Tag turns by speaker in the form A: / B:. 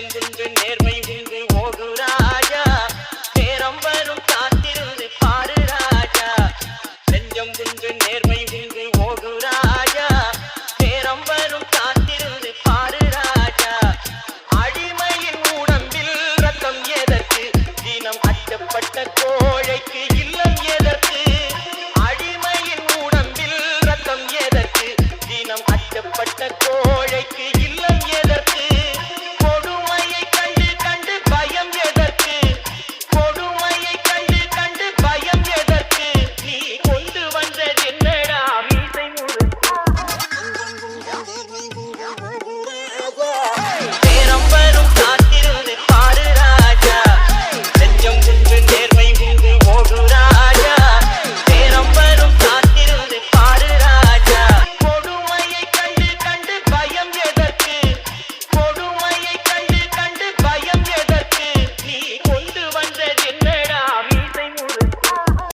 A: நேரம் உண்டு நேர்மை உண்டு ஓடு ராஜா. நேரம் வரும் காத்திருந்து பாரு ராஜா. நெஞ்சம் உண்டு நேர்மை உண்டு ஓடு ராஜா. நேரம் வரும் காத்திருந்து பாரு ராஜா. அடிமையின் உடம்பில் ரத்தம் எதற்கு? தினம் அச்சப்பட்ட கோழைக்கு இல்லம் எதற்கு? அடிமையின் உடம்பில் ரத்தம் எதற்கு? தினம் அச்சப்பட்ட கோழை